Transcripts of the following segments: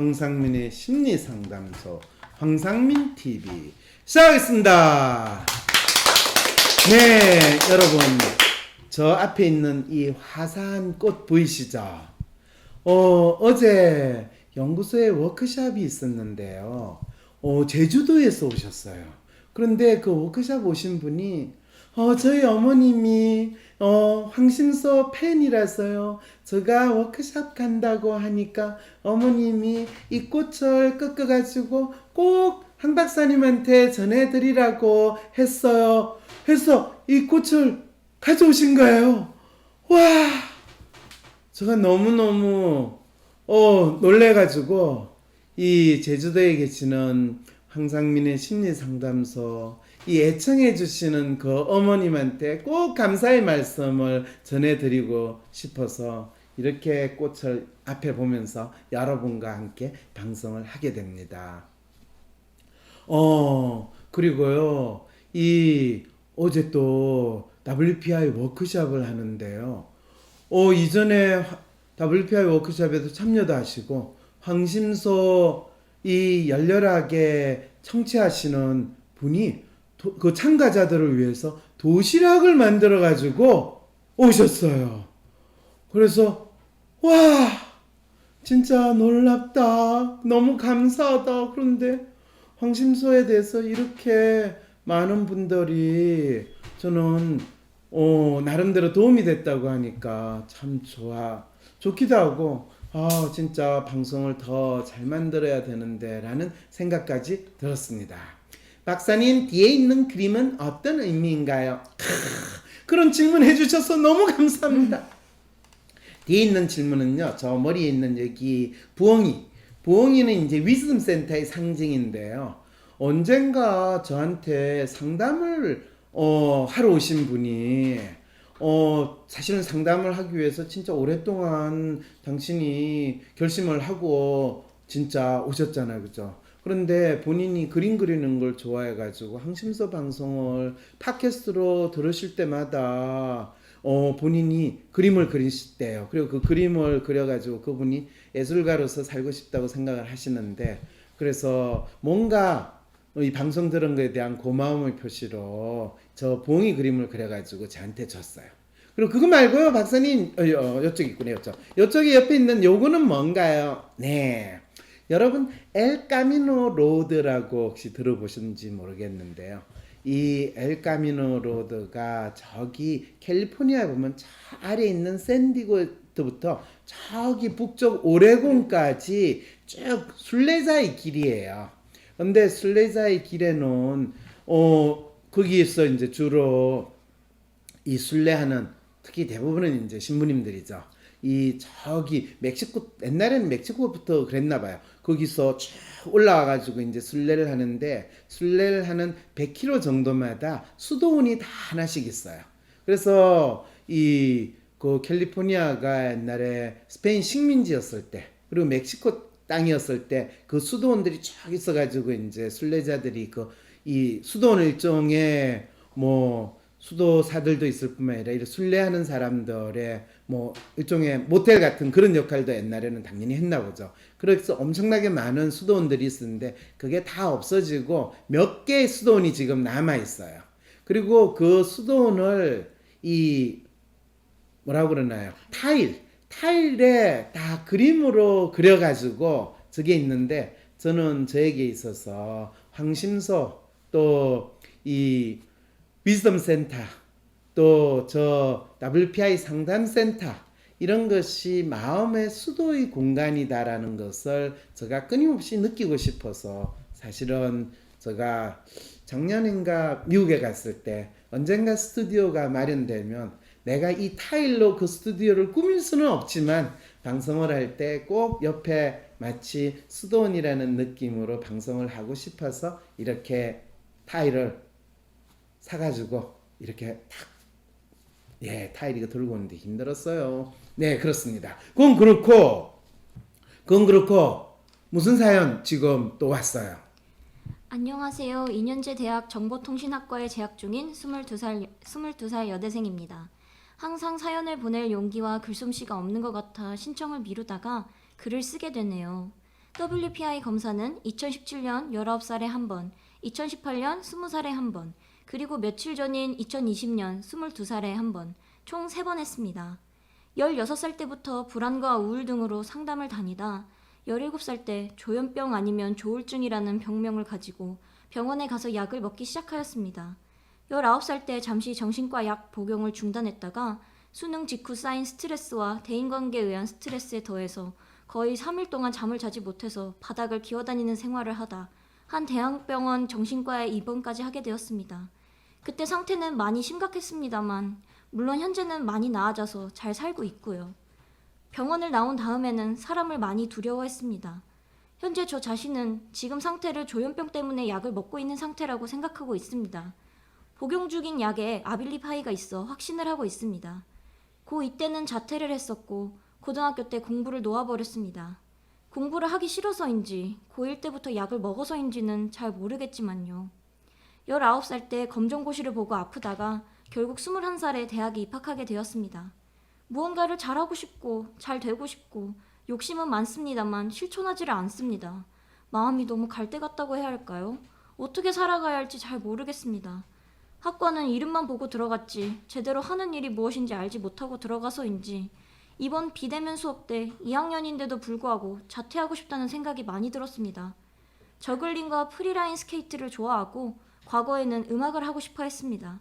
황상민의 심리 상담소 황상민 TV 시작하겠습니다. 네, 여러분 저 앞에 있는 이 화사한 꽃 보이시죠? 어, 어제 연구소에 워크샵이 있었는데요. 어, 제주도에서 오셨어요. 그런데 그 워크샵 오신 분이 어, 저희 어머님이 어, 황심소 팬이라서요. 제가 워크샵 간다고 하니까 어머님이 이 꽃을 꺾어가지고 꼭한 박사님한테 전해드리라고 했어요. 해서 이 꽃을 가져오신 거예요. 와! 제가 너무너무 어, 놀래가지고 이 제주도에 계시는 황상민의 심리 상담소 이 애청해 주시는 그 어머님한테 꼭 감사의 말씀을 전해드리고 싶어서 이렇게 꽃을 앞에 보면서 여러분과 함께 방송을 하게 됩니다. 어, 그리고요, 이, 어제 또 WPI 워크샵을 하는데요. 어, 이전에 화- WPI 워크샵에도 참여도 하시고, 황심소 이 열렬하게 청취하시는 분이 도- 그 참가자들을 위해서 도시락을 만들어 가지고 오셨어요. 그래서, 와, 진짜 놀랍다. 너무 감사하다. 그런데 황심소에 대해서 이렇게 많은 분들이 저는 어, 나름대로 도움이 됐다고 하니까 참 좋아. 좋기도 하고 아, 진짜 방송을 더 잘 만들어야 되는데 라는 생각까지 들었습니다. 박사님, 뒤에 있는 그림은 어떤 의미인가요? 크, 그런 질문 해주셔서 너무 감사합니다. 뒤에 있는 질문은요. 저 머리에 있는 여기 부엉이. 부엉이는 이제 위즈덤 센터의 상징인데요. 언젠가 저한테 상담을 어, 하러 오신 분이 어, 사실은 상담을 하기 위해서 진짜 오랫동안 당신이 결심을 하고 진짜 오셨잖아요. 그죠? 그런데 본인이 그림 그리는 걸 좋아해가지고 항심서 방송을 팟캐스트로 들으실 때마다 어, 본인이 그림을 그리시대요. 그리고 그 그림을 그려가지고 그분이 예술가로서 살고 싶다고 생각을 하시는데 그래서 뭔가 이 방송 들은 거에 대한 고마움의 표시로 저 봉이 그림을 그려가지고 저한테 줬어요. 그리고 그거 말고요, 박사님, 어, 어, 이쪽 있군요, 이쪽. 이쪽에 옆에 있는 요거는 뭔가요? 네. 여러분, 엘 까미노 로드라고 혹시 들어보셨는지 모르겠는데요. 이엘 까미노 로드가 저기 캘리포니아에 보면 저 아래 있는 샌디고부터 저기 북쪽 오레곤까지 쭉 순례자의 길이에요. 근데 순례자의 길에는 어 거기에서 이제 주로 이 순례하는 특히 대부분은 이제 신부님들이죠. 이 저기 멕시코 옛날에는 멕시코부터 그랬나 봐요. 거기서 쭉 올라와 가지고 이제 순례를 하는데 순례를 하는 100km 정도마다 수도원이 다 하나씩 있어요. 그래서 이 그 캘리포니아가 옛날에 스페인 식민지였을 때 그리고 멕시코 땅이었을 때 그 수도원들이 쭉 있어가지고 이제 순례자들이 그 이 수도원 일종의 뭐 수도사들도 있을 뿐만 아니라 이런 순례하는 사람들의 뭐 일종의 모텔 같은 그런 역할도 옛날에는 당연히 했나 보죠. 그래서 엄청나게 많은 수도원들이 있었는데 그게 다 없어지고 몇 개의 수도원이 지금 남아 있어요. 그리고 그 수도원을 이 뭐라고 그러나요? 타일, 타일에 다 그림으로 그려가지고 저게 있는데 저는 저에게 있어서 황심소 또 이 위즈덤 센터 또 저 WPI 상담 센터 이런 것이 마음의 수도의 공간이다라는 것을 제가 끊임없이 느끼고 싶어서 사실은 제가 작년인가 미국에 갔을 때 언젠가 스튜디오가 마련되면 내가 이 타일로 그 스튜디오를 꾸밀 수는 없지만 방송을 할 때 꼭 옆에 마치 수도원이라는 느낌으로 방송을 하고 싶어서 이렇게 타일을 사가지고 이렇게 탁 예, 타일 이거 들고 오는데 힘들었어요. 네, 그렇습니다. 그건 그렇고, 그건 그렇고, 무슨 사연 지금 또 왔어요? 안녕하세요. 2년제 대학 정보통신학과에 재학 중인 22살, 22살 여대생입니다. 항상 사연을 보낼 용기와 글솜씨가 없는 것 같아 신청을 미루다가 글을 쓰게 되네요. WPI 검사는 2017년 19살에 한 번, 2018년 20살에 한 번, 그리고 며칠 전인 2020년 22살에 한 번, 총 3번 했습니다. 16살 때부터 불안과 우울 등으로 상담을 다니다 17살 때 조현병 아니면 조울증이라는 병명을 가지고 병원에 가서 약을 먹기 시작하였습니다. 19살 때 잠시 정신과 약 복용을 중단했다가 수능 직후 쌓인 스트레스와 대인관계에 의한 스트레스에 더해서 거의 3일 동안 잠을 자지 못해서 바닥을 기어다니는 생활을 하다 한 대학병원 정신과에 입원까지 하게 되었습니다. 그때 상태는 많이 심각했습니다만 물론 현재는 많이 나아져서 잘 살고 있고요. 병원을 나온 다음에는 사람을 많이 두려워했습니다. 현재 저 자신은 지금 상태를 조현병 때문에 약을 먹고 있는 상태라고 생각하고 있습니다. 복용 중인 약에 아빌리파이가 있어 확신을 하고 있습니다. 고 이때는 자퇴를 했었고 고등학교 때 공부를 놓아버렸습니다. 공부를 하기 싫어서인지 고1 때부터 약을 먹어서인지는 잘 모르겠지만요. 19살 때 검정고시를 보고 아프다가 결국 21살에 대학에 입학하게 되었습니다. 무언가를 잘하고 싶고 잘 되고 싶고 욕심은 많습니다만 실천하지를 않습니다. 마음이 너무 갈대 같다고 해야 할까요? 어떻게 살아가야 할지 잘 모르겠습니다. 학과는 이름만 보고 들어갔지 제대로 하는 일이 무엇인지 알지 못하고 들어가서인지 이번 비대면 수업 때 2학년인데도 불구하고 자퇴하고 싶다는 생각이 많이 들었습니다. 저글링과 프리라인 스케이트를 좋아하고 과거에는 음악을 하고 싶어 했습니다.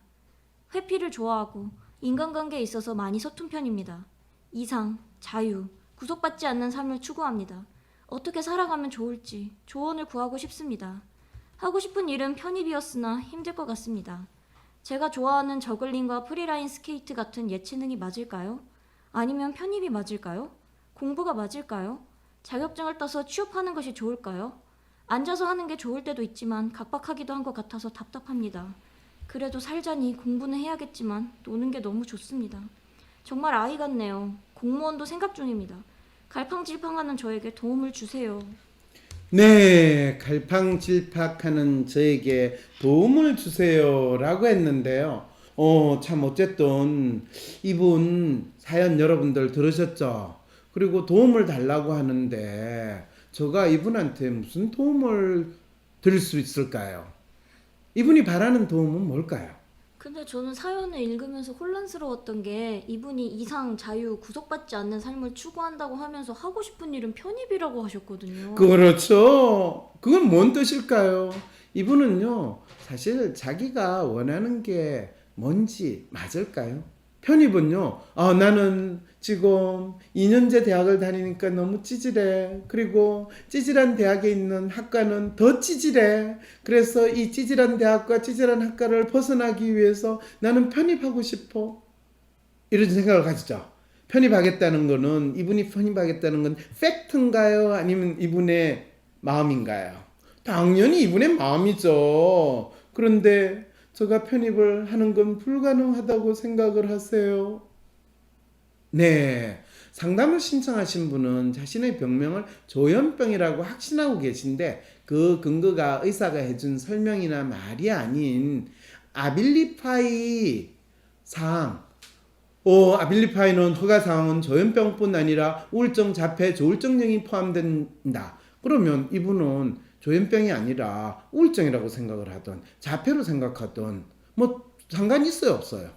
회피를 좋아하고 인간관계에 있어서 많이 서툰 편입니다. 이상, 자유, 구속받지 않는 삶을 추구합니다. 어떻게 살아가면 좋을지 조언을 구하고 싶습니다. 하고 싶은 일은 편입이었으나 힘들 것 같습니다. 제가 좋아하는 저글링과 프리라인 스케이트 같은 예체능이 맞을까요? 아니면 편입이 맞을까요? 공부가 맞을까요? 자격증을 따서 취업하는 것이 좋을까요? 앉아서 하는 게 좋을 때도 있지만 각박하기도 한 것 같아서 답답합니다. 그래도 살자니 공부는 해야겠지만 노는 게 너무 좋습니다. 정말 아이 같네요. 공무원도 생각 중입니다. 갈팡질팡하는 저에게 도움을 주세요. 네, 갈팡질팍하는 저에게 도움을 주세요라고 했는데요. 어, 참 어쨌든 이분 사연 여러분들 들으셨죠? 그리고 도움을 달라고 하는데 제가 이분한테 무슨 도움을 드릴 수 있을까요? 이분이 바라는 도움은 뭘까요? 근데 저는 사연을 읽으면서 혼란스러웠던 게 이분이 이상, 자유, 구속받지 않는 삶을 추구한다고 하면서 하고 싶은 일은 편입이라고 하셨거든요. 그렇죠. 그건 뭔 뜻일까요? 이분은요, 사실 자기가 원하는 게 뭔지 맞을까요? 편입은요, 아, 나는 지금 2년제 대학을 다니니까 너무 찌질해. 그리고 찌질한 대학에 있는 학과는 더 찌질해. 그래서 이 찌질한 대학과 찌질한 학과를 벗어나기 위해서 나는 편입하고 싶어. 이런 생각을 가지죠. 편입하겠다는 거는 이분이 편입하겠다는 건 팩트인가요? 아니면 이분의 마음인가요? 당연히 이분의 마음이죠. 그런데 제가 편입을 하는 건 불가능하다고 생각을 하세요. 네. 상담을 신청하신 분은 자신의 병명을 조현병이라고 확신하고 계신데 그 근거가 의사가 해준 설명이나 말이 아닌 아빌리파이 사항 어, 아빌리파이는 허가 사항은 조현병뿐 아니라 우울증, 자폐, 조울증령이 포함된다. 그러면 이분은 조현병이 아니라 우울증이라고 생각을 하던 자폐로 생각하던 뭐 상관이 있어요, 없어요?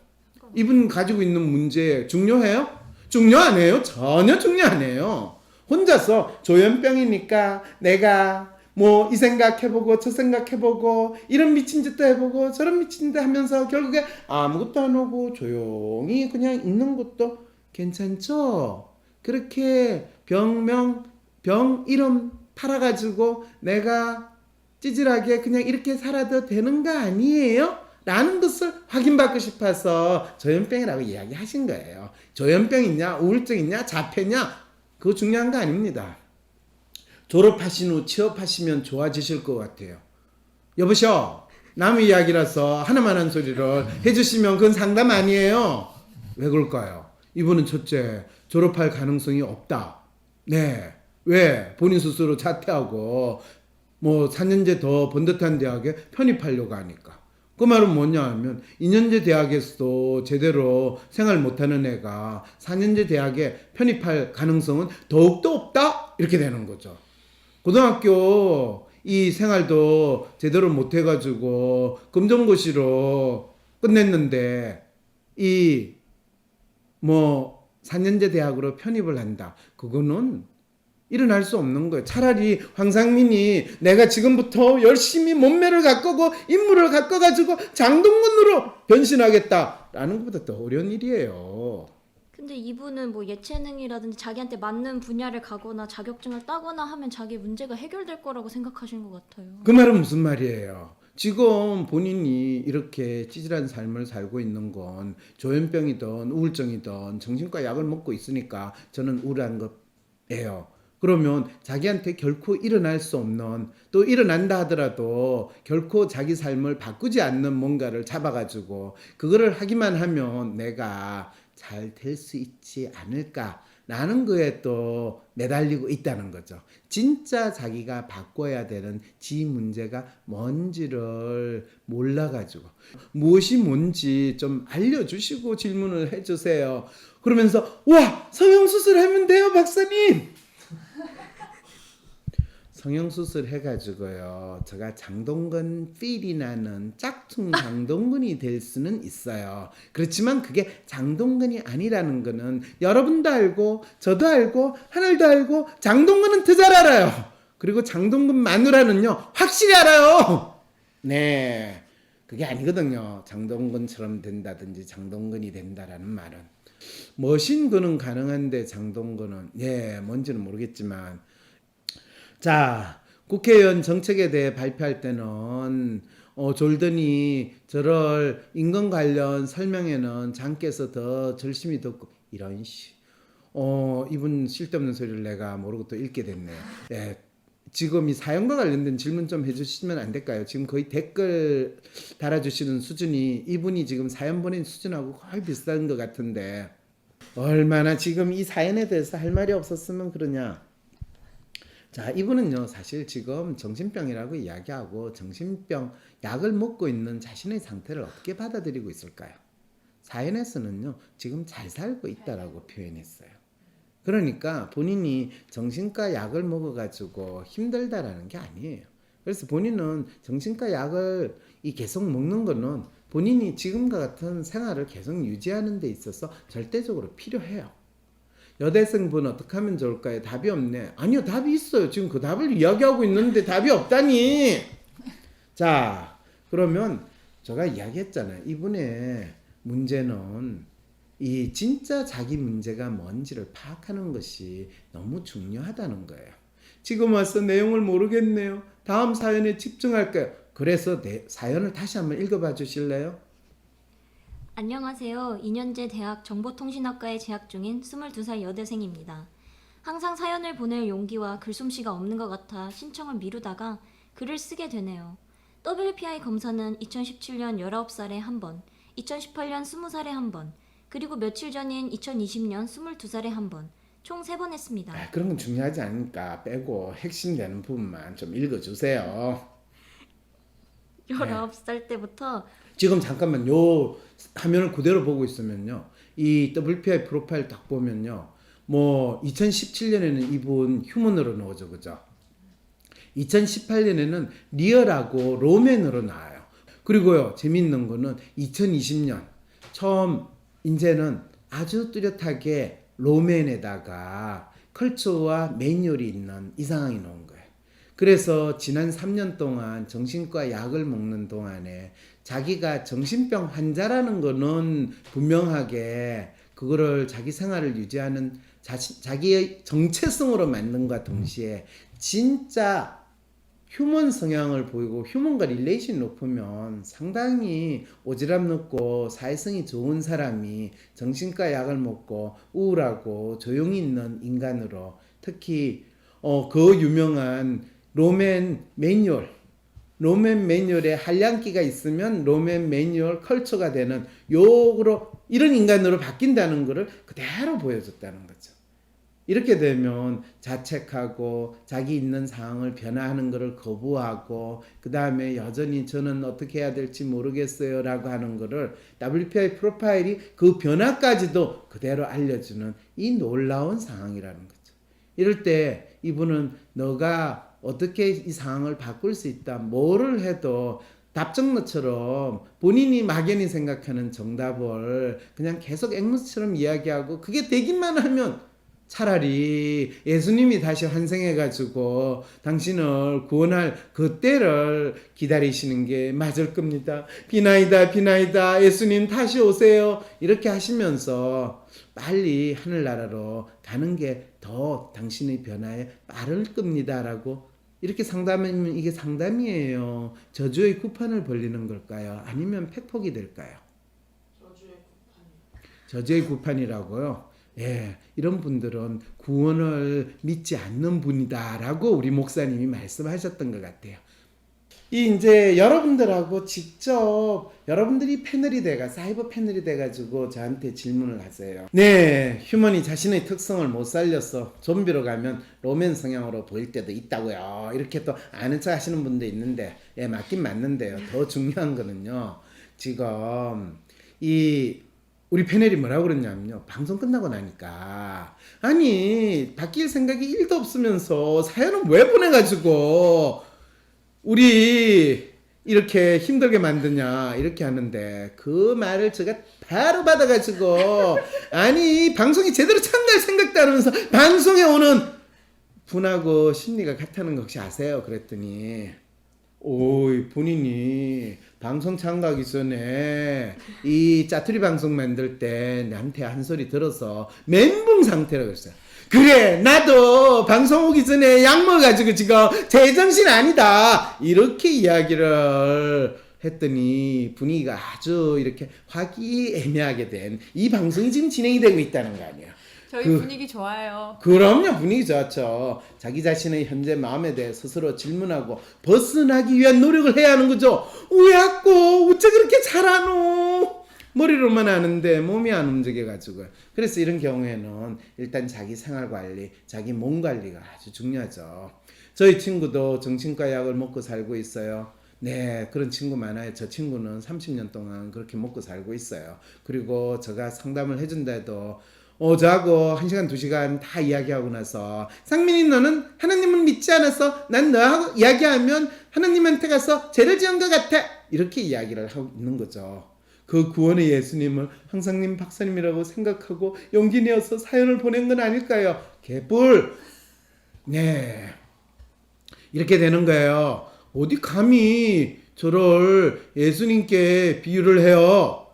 이분 가지고 있는 문제 중요해요? 중요 안 해요? 전혀 중요 안 해요. 혼자서 조현병이니까 내가 뭐 이 생각 해보고 저 생각 해보고 이런 미친 짓도 해보고 저런 미친 짓도 하면서 결국에 아무것도 안 하고 조용히 그냥 있는 것도 괜찮죠? 그렇게 병명 병 이름 팔아가지고 내가 찌질하게 그냥 이렇게 살아도 되는 거 아니에요? 라는 것을 확인받고 싶어서 조현병이라고 이야기하신 거예요. 조현병 있냐, 우울증 있냐, 자폐냐, 그거 중요한 거 아닙니다. 졸업하신 후 취업하시면 좋아지실 것 같아요. 여보셔, 남의 이야기라서 하나만 한 소리를 해주시면 그건 상담 아니에요. 왜 그럴까요? 이분은 첫째, 졸업할 가능성이 없다. 네. 왜? 본인 스스로 자퇴하고 뭐 4년제 더 번듯한 대학에 편입하려고 하니까. 그 말은 뭐냐 하면 2년제 대학에서도 제대로 생활 못하는 애가 4년제 대학에 편입할 가능성은 더욱더 없다? 이렇게 되는 거죠. 고등학교 이 생활도 제대로 못해가지고 검정고시로 끝냈는데 이 뭐 4년제 대학으로 편입을 한다. 그거는 일어날 수 없는 거예요. 차라리 황상민이 내가 지금부터 열심히 몸매를 가꾸고 인물을 가꿔가지고 장동건으로 변신하겠다라는 것보다 더 어려운 일이에요. 근데 이분은 뭐 예체능이라든지 자기한테 맞는 분야를 가거나 자격증을 따거나 하면 자기 문제가 해결될 거라고 생각하시는 것 같아요. 그 말은 무슨 말이에요? 지금 본인이 이렇게 찌질한 삶을 살고 있는 건 조현병이든 우울증이든 정신과 약을 먹고 있으니까 저는 우울한 거예요. 그러면 자기한테 결코 일어날 수 없는 또 일어난다 하더라도 결코 자기 삶을 바꾸지 않는 뭔가를 잡아가지고 그거를 하기만 하면 내가 잘 될 수 있지 않을까 라는 거에 또 매달리고 있다는 거죠. 진짜 자기가 바꿔야 되는 지 문제가 뭔지를 몰라가지고 무엇이 뭔지 좀 알려주시고 질문을 해주세요. 그러면서 와 성형수술 하면 돼요 박사님. 성형수술 해가지고요. 제가 장동건 필이 나는 짝퉁 장동건이 될 수는 있어요. 그렇지만 그게 장동건이 아니라는 거는 여러분도 알고 저도 알고 하늘도 알고 장동건은 더 잘 알아요. 그리고 장동건 마누라는요 확실히 알아요. 네, 그게 아니거든요. 장동건처럼 된다든지 장동건이 된다라는 말은 머신 거는 가능한데 장동건은 예 뭔지는 모르겠지만 자, 국회의원 정책에 대해 발표할 때는 어, 졸더니 저럴 인권 관련 설명에는 장께서 더 열심히 듣고 이런 시. 어, 이분 쓸데없는 소리를 내가 모르고 또 읽게 됐네요. 예. 지금 이 사연과 관련된 질문 좀 해주시면 안 될까요? 지금 거의 댓글 달아주시는 수준이 이분이 지금 사연 보낸 수준하고 거의 비슷한 것 같은데 얼마나 지금 이 사연에 대해서 할 말이 없었으면 그러냐? 자, 이분은요, 사실 지금 정신병이라고 이야기하고 정신병 약을 먹고 있는 자신의 상태를 어떻게 받아들이고 있을까요? 사연에서는요, 지금 잘 살고 있다라고 표현했어요. 그러니까 본인이 정신과 약을 먹어가지고 힘들다라는 게 아니에요. 그래서 본인은 정신과 약을 이 계속 먹는 거는 본인이 지금과 같은 생활을 계속 유지하는 데 있어서 절대적으로 필요해요. 여대생분 어떻게 하면 좋을까요? 답이 없네. 아니요, 답이 있어요. 지금 그 답을 이야기하고 있는데 답이 없다니. 자, 그러면 제가 이야기했잖아요. 이분의 문제는 이 진짜 자기 문제가 뭔지를 파악하는 것이 너무 중요하다는 거예요. 지금 와서 내용을 모르겠네요. 다음 사연에 집중할까요? 그래서 내 사연을 다시 한번 읽어봐 주실래요? 안녕하세요. 2년제 대학 정보통신학과에 재학 중인 22살 여대생입니다. 항상 사연을 보낼 용기와 글솜씨가 없는 것 같아 신청을 미루다가 글을 쓰게 되네요. WPI 검사는 2017년 19살에 한 번, 2018년 20살에 한 번, 그리고 며칠 전인 2020년 22살에 한 번, 총 세 번 했습니다. 아, 그런 건 중요하지 않으니까 빼고 핵심 되는 부분만 좀 읽어주세요. 19살 때부터 지금 잠깐만 요 화면을 그대로 보고 있으면요. 이 WPI 프로파일 딱 보면요. 뭐 2017년에는 이분 휴먼으로 나오죠. 그죠? 2018년에는 리얼하고 로맨으로 나와요. 그리고요. 재밌는 거는 2020년 처음 이제는 아주 뚜렷하게 로맨에다가 컬처와 매뉴얼이 있는 이 상황이 나온 거예요. 그래서 지난 3년 동안 정신과 약을 먹는 동안에 자기가 정신병 환자라는 거는 분명하게 그거를 자기 생활을 유지하는 자신, 자기의 정체성으로 만든과 동시에 진짜 휴먼 성향을 보이고 휴먼과 릴레이션 높으면 상당히 오지랖 높고 사회성이 좋은 사람이 정신과 약을 먹고 우울하고 조용히 있는 인간으로 특히 어, 그 유명한 로맨 매뉴얼 로맨 매뉴얼에 한량기가 있으면 로맨 매뉴얼 컬처가 되는 요로 이런 인간으로 바뀐다는 것을 그대로 보여줬다는 거죠. 이렇게 되면 자책하고 자기 있는 상황을 변화하는 것을 거부하고 그 다음에 여전히 저는 어떻게 해야 될지 모르겠어요라고 하는 것을 WPI 프로파일이 그 변화까지도 그대로 알려주는 이 놀라운 상황이라는 거죠. 이럴 때 이분은 너가 어떻게 이 상황을 바꿀 수 있다. 뭐를 해도 답정너처럼 본인이 막연히 생각하는 정답을 그냥 계속 앵무새처럼 이야기하고 그게 되기만 하면 차라리 예수님이 다시 환생해가지고 당신을 구원할 그때를 기다리시는 게 맞을 겁니다. 비나이다, 비나이다, 예수님 다시 오세요. 이렇게 하시면서 빨리 하늘나라로 가는 게 더 당신의 변화에 빠를 겁니다라고 이렇게 상담하면 이게 상담이에요. 저주의 구판을 벌리는 걸까요? 아니면 팩폭이 될까요? 저주의 구판이라고요. 예, 이런 분들은 구원을 믿지 않는 분이다라고 우리 목사님이 말씀하셨던 것 같아요. 이 이제 여러분들하고 직접 여러분들이 패널이 돼가 사이버 패널이 돼가지고 저한테 질문을 하세요. 네, 휴먼이 자신의 특성을 못 살려서 좀비로 가면 로맨 성향으로 보일 때도 있다고요. 이렇게 또 아는 척 하시는 분도 있는데, 예, 맞긴 맞는데요. 더 중요한 거는요. 지금 이 우리 패널이 뭐라고 그랬냐면요. 방송 끝나고 나니까 아니 바뀔 생각이 1도 없으면서 사연은 왜 보내가지고 우리 이렇게 힘들게 만드냐 이렇게 하는데 그 말을 제가 바로 받아가지고 아니 방송이 제대로 참갈 생각도 안 하면서 방송에 오는 분하고 심리가 같다는 거 혹시 아세요? 그랬더니 오이 본인이 방송 참가하기 전에 이 짜투리 방송 만들 때 나한테 한 소리 들어서 멘붕 상태라고 했어요. 그래 나도 방송 오기 전에 약 먹어가지고 지금 제정신 아니다 이렇게 이야기를 했더니 분위기가 아주 이렇게 화기애매하게 된 이 방송이 지금 진행이 되고 있다는 거 아니에요. 저희 그- 분위기 좋아요. 그럼요 분위기 좋죠. 자기 자신의 현재 마음에 대해 스스로 질문하고 벗어나기 위한 노력을 해야 하는 거죠. 왜 자꾸? 어째 그렇게 잘하노? 머리로만 아는데 몸이 안 움직여가지고. 그래서 이런 경우에는 일단 자기 생활 관리 자기 몸 관리가 아주 중요하죠. 저희 친구도 정신과 약을 먹고 살고 있어요. 네, 그런 친구 많아요. 저 친구는 30년 동안 그렇게 먹고 살고 있어요. 그리고 제가 상담을 해준다 해도 어, 저하고 한 시간, 두 시간 다 이야기하고 나서 상민이 너는 하나님을 믿지 않아서 난 너하고 이야기하면 하나님한테 가서 죄를 지은 것 같아. 이렇게 이야기를 하고 있는 거죠. 그 구원의 예수님을 황상님 박사님이라고 생각하고 용기 내어서 사연을 보낸 건 아닐까요? 개뿔. 네. 이렇게 되는 거예요. 어디 감히 저를 예수님께 비유를 해요.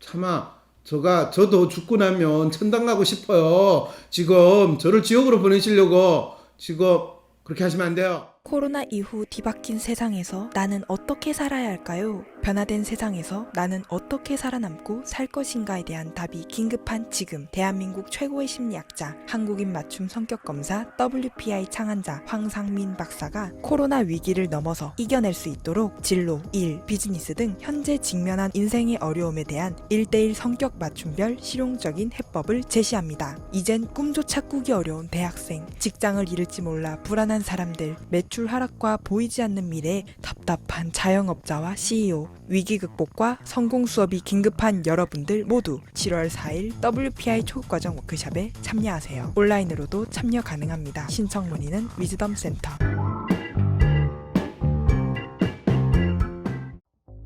차마 저가 저도 죽고 나면 천당 가고 싶어요. 지금 저를 지옥으로 보내시려고 지금 그렇게 하시면 안 돼요. 코로나 이후 뒤바뀐 세상에서 나는 어떻게 살아야 할까요? 변화된 세상에서 나는 어떻게 살아남고 살 것인가에 대한 답이 긴급한 지금 대한민국 최고의 심리학자 한국인 맞춤 성격 검사 WPI 창안자 황상민 박사가 코로나 위기를 넘어서 이겨낼 수 있도록 진로, 일, 비즈니스 등 현재 직면한 인생의 어려움에 대한 1대1 성격 맞춤별 실용적인 해법을 제시합니다. 이젠 꿈조차 꾸기 어려운 대학생, 직장을 잃을지 몰라 불안한 사람들, 매출 하락과 보이지 않는 미래, 답답한 자영업자와 CEO, 위기 극복과 성공 수업이 긴급한 여러분들 모두 7월 4일 WPI 초급과정 워크숍에 참여하세요. 온라인으로도 참여 가능합니다. 신청 문의는 위즈덤 센터.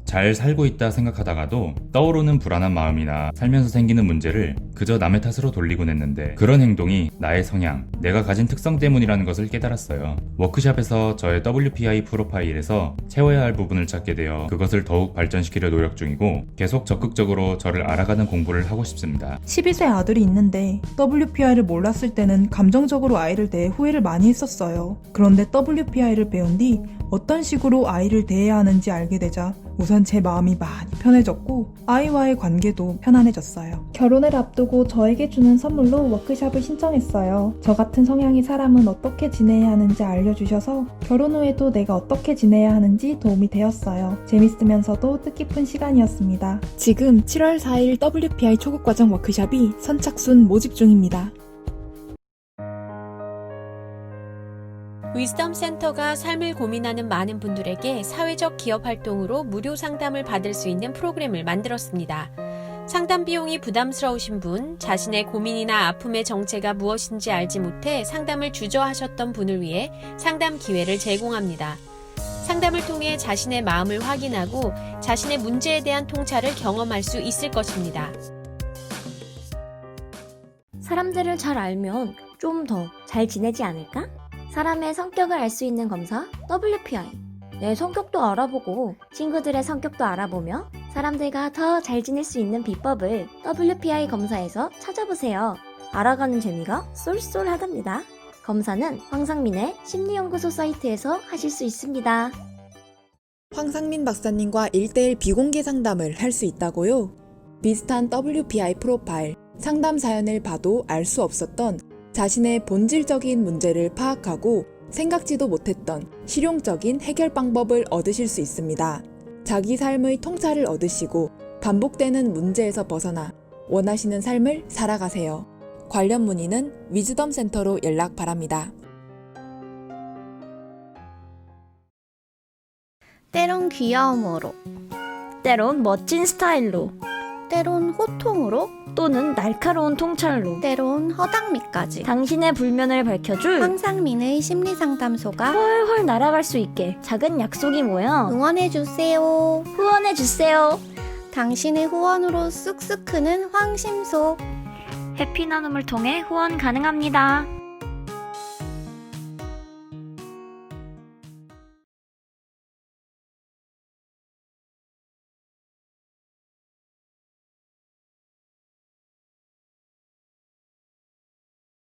잘 살고 있다 생각하다가도 떠오르는 불안한 마음이나 살면서 생기는 문제를 그저 남의 탓으로 돌리곤 했는데 그런 행동이 나의 성향, 내가 가진 특성 때문이라는 것을 깨달았어요. 워크샵에서 저의 WPI 프로파일에서 채워야 할 부분을 찾게 되어 그것을 더욱 발전시키려 노력 중이고 계속 적극적으로 저를 알아가는 공부를 하고 싶습니다. 12세 아들이 있는데 WPI를 몰랐을 때는 감정적으로 아이를 대해 후회를 많이 했었어요. 그런데 WPI를 배운 뒤 어떤 식으로 아이를 대해야 하는지 알게 되자 우선 제 마음이 많이 편해졌고 아이와의 관계도 편안해졌어요. 결혼을 앞두고 저에게 주는 선물로 워크샵을 신청했어요. 저 같은 성향의 사람은 어떻게 지내야 하는지 알려주셔서 결혼 후에도 내가 어떻게 지내야 하는지 도움이 되었어요. 재밌으면서도 뜻깊은 시간이었습니다. 지금 7월 4일 WPI 초급과정 워크샵이 선착순 모집 중입니다. 위즈덤 센터가 삶을 고민하는 많은 분들에게 사회적 기업 활동으로 무료 상담을 받을 수 있는 프로그램을 만들었습니다. 상담 비용이 부담스러우신 분, 자신의 고민이나 아픔의 정체가 무엇인지 알지 못해 상담을 주저하셨던 분을 위해 상담 기회를 제공합니다. 상담을 통해 자신의 마음을 확인하고 자신의 문제에 대한 통찰을 경험할 수 있을 것입니다. 사람들을 잘 알면 좀 더 잘 지내지 않을까? 사람의 성격을 알 수 있는 검사 WPI. 내 성격도 알아보고 친구들의 성격도 알아보며 사람들과 더 잘 지낼 수 있는 비법을 WPI 검사에서 찾아보세요. 알아가는 재미가 쏠쏠하답니다. 검사는 황상민의 심리연구소 사이트에서 하실 수 있습니다. 황상민 박사님과 1대1 비공개 상담을 할 수 있다고요? 비슷한 WPI 프로파일, 상담 사연을 봐도 알 수 없었던 자신의 본질적인 문제를 파악하고 생각지도 못했던 실용적인 해결 방법을 얻으실 수 있습니다. 자기 삶의 통찰을 얻으시고 반복되는 문제에서 벗어나 원하시는 삶을 살아가세요. 관련 문의는 위즈덤 센터로 연락 바랍니다. 때론 귀여움으로, 때론 멋진 스타일로 때론 호통으로, 또는 날카로운 통찰로 때론 허당미까지 당신의 불면을 밝혀줄 황상민의 심리상담소가 훨훨 날아갈 수 있게 작은 약속이 모여 응원해주세요. 후원해주세요. 당신의 후원으로 쑥쑥 크는 황심소. 해피 나눔을 통해 후원 가능합니다.